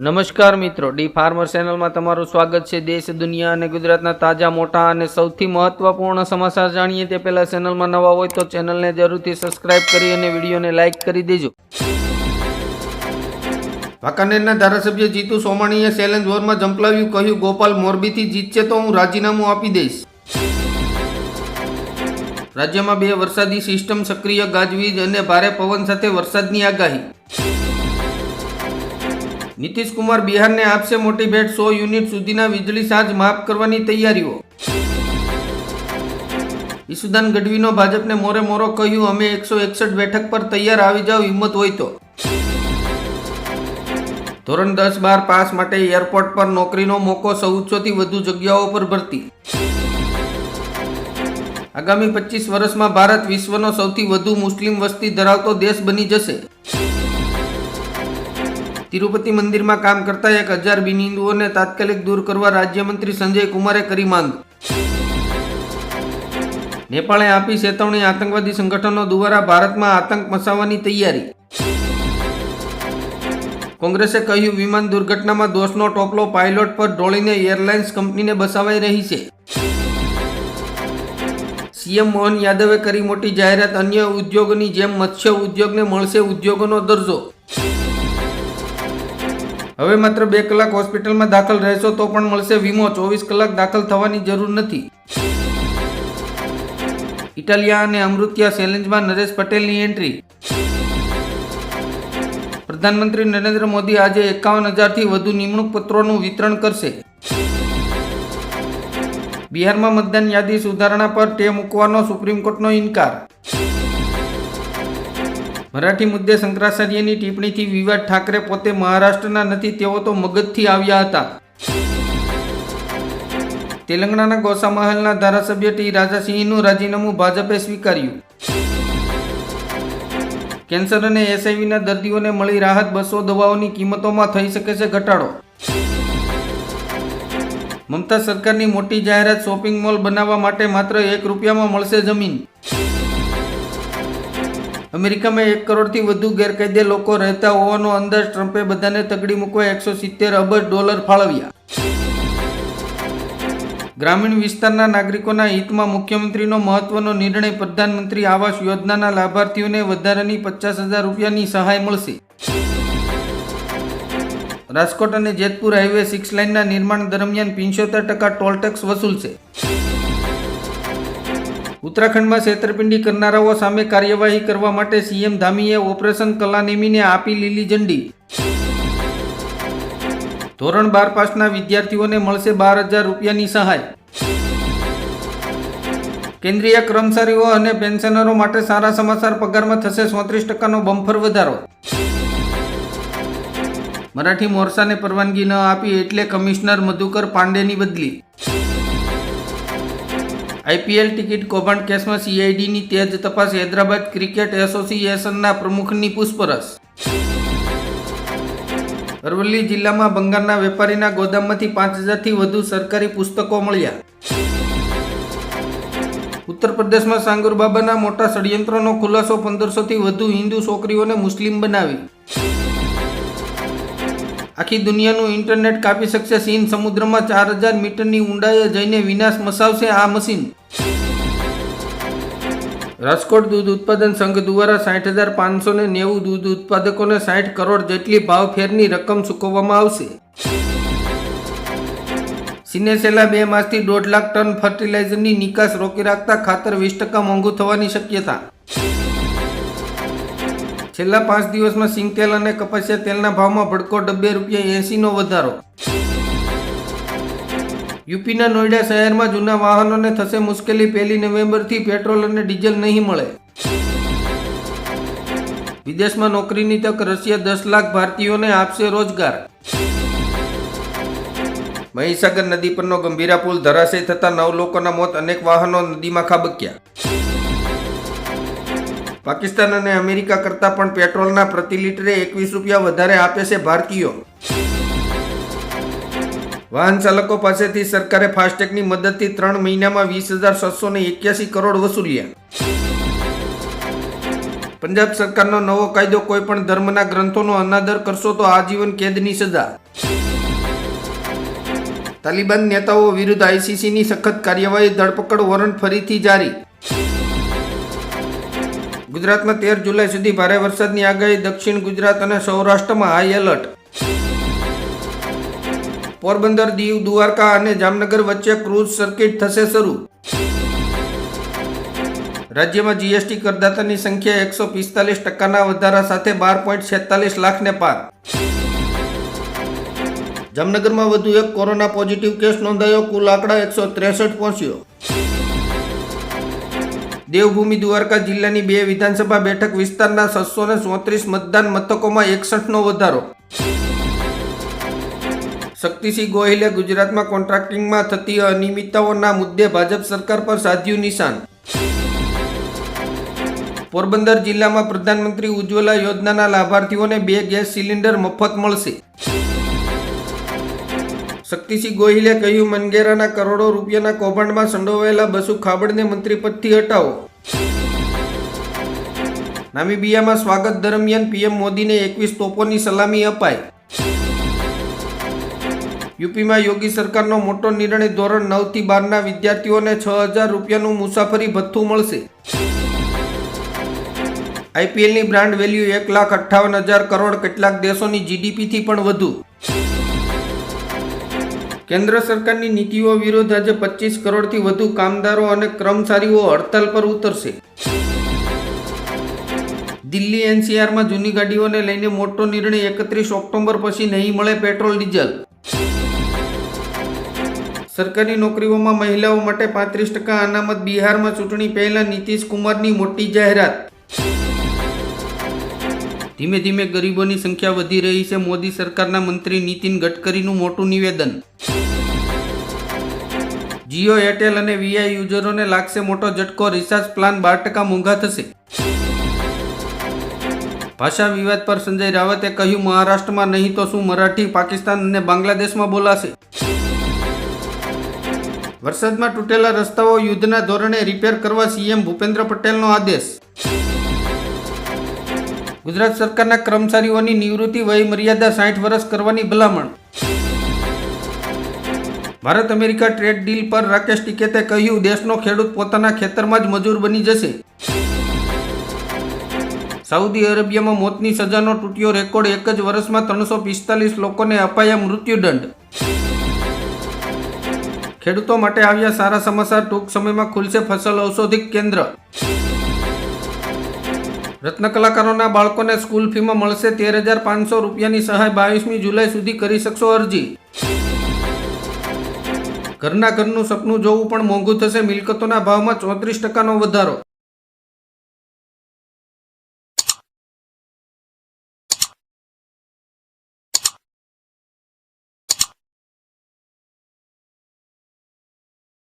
નમસ્કાર મિત્રો, D farmer ચેનલમાં તમારું સ્વાગત છે. દેશ, દુનિયા અને ગુજરાતના તાજા, મોટા અને સૌથી મહત્વપૂર્ણ સમાચાર જાણીએ તે પહેલા ચેનલમાં નવા હોય તો ચેનલને જરૂરથી સબસ્ક્રાઇબ કરી અને વિડીયોને લાઇક કરી દેજો. વાંકાનેરના ધારાસભ્ય જીતુ સોમાણીએ ચેલેન્જ વોરમાં જંપલાવ્યું કહ્યું, ગોપાલ મોરબીથી જીતશે તો હું રાજીનામું આપી દઈશ. રાજ્યમાં બે વરસાદી સિસ્ટમ સક્રિય, ગાજવીજ અને ભારે પવન સાથે વરસાદની આગાહી. નીતિશ કુમાર બિહારને આપશે મોટી ભેટ, સો યુનિટ સુધીના વીજળી સાજ માફ કરવાની તૈયારીઓ. ઈસુદાન ગઢવીનો ભાજપને મોરે મોરો કહ્યું, અમે એકસો એકસઠ બેઠક પર તૈયાર આવી જાવ હિંમત હોય તો. ધોરણ દસ બાર પાસ માટે એરપોર્ટ પર નોકરીનો મોકો ચૌદસોથી વધુ જગ્યાઓ પર ભરતી. આગામી પચીસ વર્ષમાં ભારત વિશ્વનો સૌથી વધુ મુસ્લિમ વસ્તી ધરાવતો દેશ બની જશે. તિરુપતિ મંદિરમાં કામ કરતા એક હજાર બિનિંદુઓને તાત્કાલિક દૂર કરવા રાજ્યમંત્રી સંજય કુમારે કરી માંગ. નેપાળે આપી ચેતવણી આતંકવાદી સંગઠનો દ્વારા ભારતમાં આતંક મસાવવાની તૈયારી. કોંગ્રેસે કહ્યું, વિમાન દુર્ઘટનામાં દોષનો ટોપલો પાયલોટ પર ઢોળીને એરલાઇન્સ કંપનીને બસાવાઈ રહી છે. સીએમ મોહન યાદવે કરી મોટી જાહેરાત, અન્ય ઉદ્યોગોની જેમ મત્સ્ય ઉદ્યોગને મળશે ઉદ્યોગોનો દરજ્જો. હવે માત્ર બે કલાક હોસ્પિટલમાં દાખલ રહેશો તો પણ મળશે વીમો. ચોવીસ કલાક દાખલ થવાની જરૂર નથી. ઇટાલિયા અને અમૃત્યા ચેલેન્જમાં નરેશ પટેલની એન્ટ્રી. પ્રધાનમંત્રી નરેન્દ્ર મોદી આજે એકાવન હજારથી વધુ નિમણૂક પત્રોનું વિતરણ કરશે. બિહારમાં મતદાન યાદી સુધારણા પર ટે મૂકવાનો સુપ્રીમ કોર્ટનો ઇનકાર. મરાઠી મુદ્દે શંકરાચાર્યની ટિપ્પણીથી વિવાદ ઠાકરે પોતે મહારાષ્ટ્રના નથી, તેઓ તો મગજથી આવ્યા હતા. તેલંગાણાના ગોસામહલના ધારાસભ્ય ટી રાજાસિંહનું રાજીનામું ભાજપે સ્વીકાર્યું. કેન્સર અને એસઆઈવીના દર્દીઓને મળી રાહત બસો દવાઓની કિંમતોમાં થઈ શકે છે ઘટાડો. મમતા સરકારની મોટી જાહેરાત શોપિંગ મોલ બનાવવા માટે માત્ર એક રૂપિયામાં મળશે જમીન. અમેરિકામાં એક કરોડથી વધુ ગેરકાયદે લોકો રહેતા હોવાનો અંદાજ ટ્રમ્પે બધાને તગડી મૂકવા એકસો સિત્તેર અબજ ડોલર ફાળવ્યા. ગ્રામીણ વિસ્તારના નાગરિકોના હિતમાં મુખ્યમંત્રીનો મહત્વનો નિર્ણય પ્રધાનમંત્રી આવાસ યોજનાના લાભાર્થીઓને વધારાની પચાસ હજાર રૂપિયાની સહાય મળશે. રાજકોટ અને જેતપુર હાઈવે સિક્સ લાઇનના નિર્માણ દરમિયાન પિંચોતેર ટકા ટોલ ટેક્સ વસૂલશે. ઉત્તરાખંડમાં છેતરપિંડી કરનારાઓ સામે કાર્યવાહી કરવા માટે સીએમ ધામીએ ઓપરેશન કલાનેમીને આપી લીલી ઝંડી. ધોરણ બાર પાસના વિદ્યાર્થીઓને મળશે બાર હજાર રૂપિયાની સહાય. કેન્દ્રીય કર્મચારીઓ અને પેન્શનરો માટે સારા સમાચાર પગારમાં થશે ચોત્રીસ ટકાનો બમ્ફર વધારો. મરાઠી મોરસાને પરવાનગી ન આપી એટલે કમિશનર મધુકર પાંડેની બદલી. આઈપીએલ ટિકિટ કૌભાંડ કેસમાં સીઆઈડીની તેજ તપાસ હૈદરાબાદ ક્રિકેટ એસોસિએશનના પ્રમુખની પૂછપરછ. અરવલ્લી જિલ્લામાં બંગાળના વેપારીના ગોદામમાંથી પાંચ હજારથી વધુ સરકારી પુસ્તકો મળ્યા. ઉત્તર પ્રદેશમાં સાંગુર બાબાના મોટા ષડયંત્રનો ખુલાસો પંદરસોથી વધુ હિન્દુ છોકરીઓને મુસ્લિમ બનાવી. આખી દુનિયાનું ઇન્ટરનેટ કાપી શકશે. ચીન સમુદ્રમાં ચાર હજાર મીટરની ઊંડાઈએ જઈને વિનાશ મસાવશે આ મશીન. રાજકોટ દૂધ ઉત્પાદન સંઘ દ્વારા સાઠ હજાર પાંચસો ને નેવું દૂધ ઉત્પાદકોને સાઠ કરોડ જેટલી ભાવ ફેરની રકમ ચૂકવવામાં આવશે. સિનેસેલા બે માસથી દોઢ લાખ ટન ફર્ટિલાઇઝરની નિકાસ રોકી રાખતા ખાતર વીસ ટકા મોંઘું થવાની શક્યતા. છેલ્લા પાંચ દિવસમાં સિંગ તેલ અને કપાસિયા તેલના ભાવમાં ભડકો ડબ્બે રૂપિયા એંસીનો વધારો. યુપીના નોઈડા શહેરમાં જૂના વાહનોને થશે મુશ્કેલી. પહેલી નવેમ્બરથી પેટ્રોલ અને ડીઝલ નહીં મળે. વિદેશમાં નોકરીની તક રશિયા દસ લાખ ભારતીયોને આપશે રોજગાર. મહીસાગર નદી પરનો ગંભીરા પુલ ધરાશય થતા નવ લોકોના મોત, અનેક વાહનો નદીમાં ખાબક્યા. પાકિસ્તાન અને અમેરિકા કરતાં પણ પેટ્રોલના પ્રતિ લીટરે એકવીસ રૂપિયા વધારે આપે છે ભારતીયો. વાહન ચાલકો પાસેથી સરકારે ફાસ્ટેગની મદદથી ત્રણ મહિનામાં વીસ હજાર છસો ને એક્યાસી કરોડ વસૂલ્યા. પંજાબ સરકારનો નવો કાયદો કોઈ પણ ધર્મના ગ્રંથોનો અનાદર કરશો તો આજીવન કેદની સજા. તાલિબાન નેતાઓ વિરુદ્ધ આઈસીસીની સખત કાર્યવાહી ધરપકડ વોરંટ ફરીથી જારી. ગુજરાતમાં તેર જુલાઈ સુધી ભારે વરસાદની આગાહી દક્ષિણ ગુજરાત અને સૌરાષ્ટ્રમાં હાઈ એલર્ટ પોરબંદર, દીવ, દ્વારકા અને જામનગર વચ્ચે ક્રૂઝ સર્કિટ થશે શરૂ. રાજ્યમાં જીએસટી કરદાતાની સંખ્યા એકસો પિસ્તાલીસ ટકાના વધારા સાથે બાર પોઈન્ટ છેતાલીસ લાખને પાર. જામનગરમાં વધુ એક કોરોના પોઝિટિવ કેસ નોંધાયો, કુલ આંકડા એકસો ત્રેસઠ પહોંચ્યો. દેવભૂમિ દ્વારકા જિલ્લાની બે વિધાનસભા બેઠક વિસ્તારના છસો ને ચોત્રીસ મતદાન મથકોમાં એકસઠનો વધારો. શક્તિસિંહ ગોહિલે ગુજરાતમાં કોન્ટ્રાક્ટિંગમાં થતી અનિયમિતતાઓના મુદ્દે ભાજપ સરકાર પર સાધ્યું નિશાન. પોરબંદર જિલ્લામાં પ્રધાનમંત્રી ઉજ્જવલા યોજનાના લાભાર્થીઓને બે ગેસ સિલિન્ડર મફત મળશે. શક્તિસિંહ ગોહિલે કહ્યું મનગેરાના કરોડો રૂપિયાના કૌભાંડમાં સંડોવાયેલા બસુ ખાબડને મંત્રીપદથી હટાવો. નામીબિયામાં સ્વાગત દરમિયાન પીએમ મોદીને એકવીસ તોપોની સલામી અપાઈ. યુપીમાં યોગી સરકારનો મોટો નિર્ણય ધોરણ નવથી બારના વિદ્યાર્થીઓને છ હજાર રૂપિયાનું મુસાફરી ભથ્થું મળશે. આઈપીએલની બ્રાન્ડ વેલ્યુ એક લાખ અઠ્ઠાવન હજાર કરોડ, કેટલાક દેશોની જીડીપીથી પણ વધુ. કેન્દ્ર સરકારની નીતિઓ વિરુદ્ધ આજે પચીસ કરોડથી વધુ કામદારો અને કર્મચારીઓ હડતાલ પર ઉતરશે. દિલ્હી એનસીઆરમાં જૂની ગાડીઓને લઈને મોટો નિર્ણય એકત્રીસ ઓક્ટોબર પછી નહીં મળે પેટ્રોલ, ડીઝલ. સરકારી નોકરીઓમાં મહિલાઓ માટે પાંત્રીસ ટકા અનામત બિહારમાં ચૂંટણી પહેલા નીતિશ કુમારની મોટી જાહેરાત. ધીમે ધીમે ગરીબોની સંખ્યા વધી રહી છે મોદી સરકારના મંત્રી નીતિન ગડકરીનું મોટું નિવેદન. જીઓ, એરટેલ અને વીઆઈ યુઝરોને લાગશે મોટો ઝટકો. રિચાર્જ પ્લાન બાર ટકા મોંઘા થશે. ભાષા વિવાદ પર સંજય રાવતે કહ્યું, મહારાષ્ટ્રમાં નહીં તો શું મરાઠી, પાકિસ્તાન અને બાંગ્લાદેશમાં બોલાશે? વરસાદમાં તૂટેલા રસ્તાઓ યુદ્ધના ધોરણે રિપેર કરવા સીએમ ભૂપેન્દ્ર પટેલનો આદેશ. ગુજરાત સરકારના કર્મચારીઓની નિવૃત્તિ વય મર્યાદા સાઠ વર્ષ કરવાની ભલામણ. ભારત અમેરિકા ટ્રેડ ડીલ પર રાકેશ ટિકેતે કહ્યું, દેશનો ખેડૂત પોતાના ખેતરમાં જ મજૂર બની જશે. સાઉદી અરેબિયામાં મોતની સજાનો તૂટ્યો રેકોર્ડ એક જ વર્ષમાં ત્રણસો પિસ્તાલીસ લોકોને અપાયા મૃત્યુદંડ. ખેડૂતો માટે આવ્યા સારા સમાચાર, ટૂંક સમયમાં ખુલશે ફસલ ઔષધિક કેન્દ્ર. રત્ન કલાકારોના બાળકોને સ્કૂલ ફીમાં મળશે તેર હજાર પાંચસો રૂપિયાની સહાય બાવીસમી જુલાઈ સુધી કરી શકશો અરજી. ઘરના ઘરનું સપનું જોવું પણ મોંઘું થશે. મિલકતોના ભાવમાં ચોત્રીસ ટકાનો વધારો.